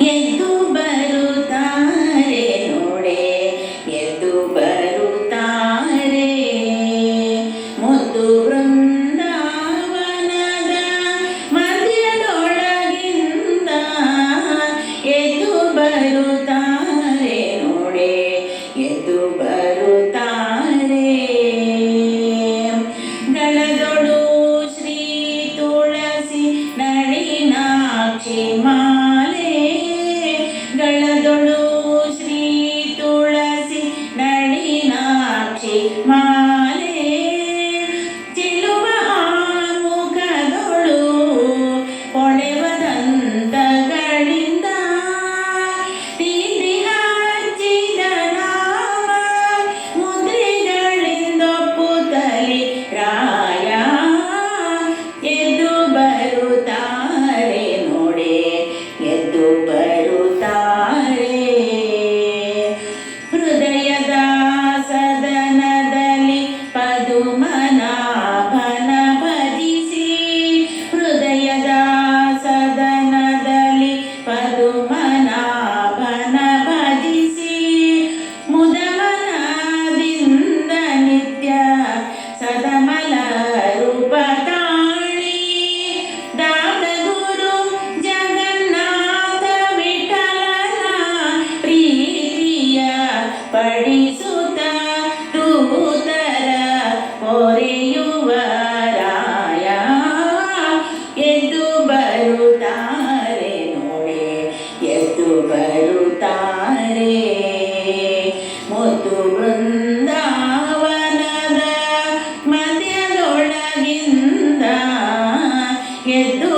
ಎದ್ದು ಬರುತ್ತಾರೆ ನೋಡೆ ಎದ್ದು ಬರುತ್ತಾರೆ. ಮುದ್ದು ಬೃಂದಾವನದ ಮಧ್ಯದೊಳಗಿಂದ ಎದ್ದು ಬರುತ್ತಾರೆ ನೋಡೆ ಎದ್ದು ಬ my ನಡುಮನ ಮುದ್ದು ಬೃಂದಾವನದ ಮಧ್ಯದೊಳಗಿಂದ ಎದ್ದು